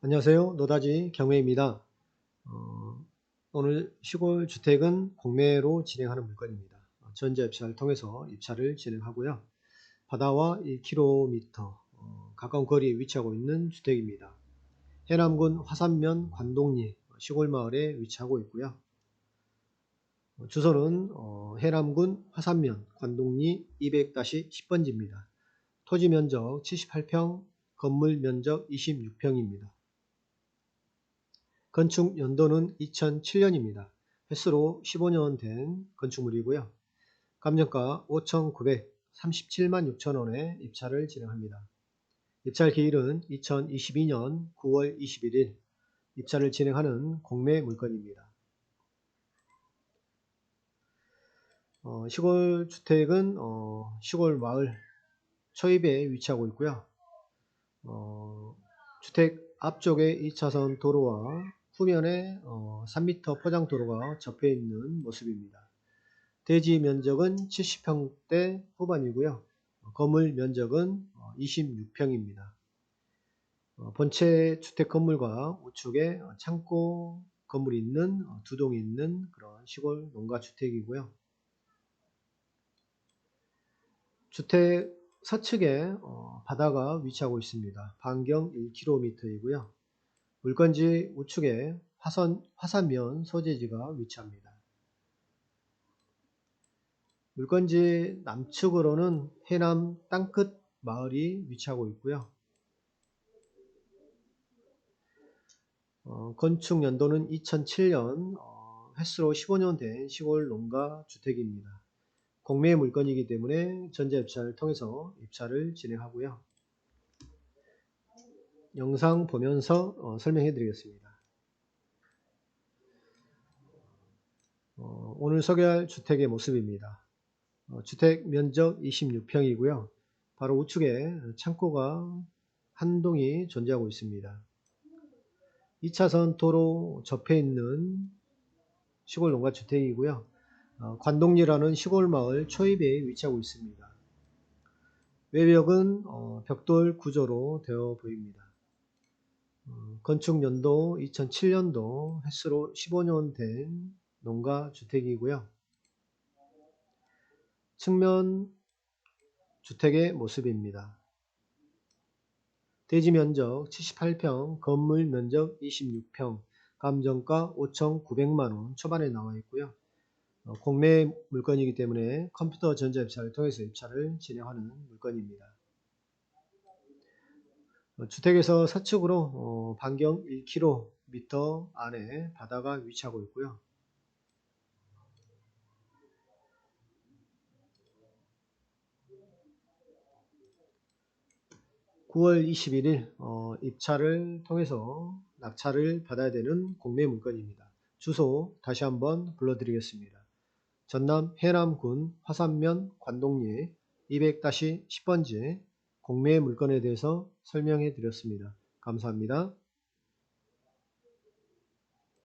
안녕하세요. 노다지 경매입니다. 어, 오늘 시골 주택은 공매로 진행하는 물건입니다. 전자 입찰을 통해서 입찰을 진행하고요. 바다와 1km 어, 가까운 거리에 위치하고 있는 주택입니다. 해남군 화산면 관동리 시골 마을에 위치하고 있고요. 어, 주소는 어, 해남군 화산면 관동리 200-10번지입니다. 토지 면적 78평, 건물 면적 26평입니다. 건축 연도는 2007년입니다. 횟수로 15년 된 건축물이고요. 감정가 5,937만 6천원에 입찰을 진행합니다. 입찰 기일은 2022년 9월 21일 입찰을 진행하는 공매 물건입니다. 어, 시골 주택은 어, 시골 마을 초입에 위치하고 있고요. 어, 주택 앞쪽에 2차선 도로와 후면에 어, 3m 포장 도로가 접해 있는 모습입니다. 대지 면적은 70평대 후반이고요. 건물 면적은 26평입니다. 어, 본체 주택 건물과 우측에 창고 건물이 있는 어, 두 동이 있는 그런 시골 농가 주택이고요. 주택 서측에 어, 바다가 위치하고 있습니다. 반경 1km이고요. 물건지 우측에 화선, 화산면 소재지가 위치합니다. 물건지 남측으로는 해남 땅끝 마을이 위치하고 있고요. 어, 건축 연도는 2007년 어, 횟수로 15년 된 시골 농가 주택입니다. 공매 물건이기 때문에 전자입찰을 통해서 입찰을 진행하고요. 영상 보면서 어, 설명해 드리겠습니다. 어, 오늘 소개할 주택의 모습입니다. 어, 주택 면적 26평이고요. 바로 우측에 창고가 한 동이 존재하고 있습니다. 2차선 도로 접해 있는 시골 농가 주택이고요. 어, 관동리라는 시골 마을 초입에 위치하고 있습니다. 외벽은 어, 벽돌 구조로 되어 보입니다. 어, 건축 연도 2007년도 횟수로 15년 된 농가 주택이고요. 측면 주택의 모습입니다. 대지 면적 78평, 건물 면적 26평, 감정가 5,900만원 초반에 나와 있고요. 어, 공매 물건이기 때문에 컴퓨터 전자 입찰을 통해서 입찰을 진행하는 물건입니다. 어, 주택에서 서측으로 어, 반경 1km 안에 바다가 위치하고 있고요. (9월 21일) 어, 입찰을 통해서 낙찰을 받아야 되는 공매 물건입니다. 주소 다시 한번 불러드리겠습니다. 전남 해남군 화산면 관동리 200-10번지 공매 물건에 대해서 설명해 드렸습니다. 감사합니다.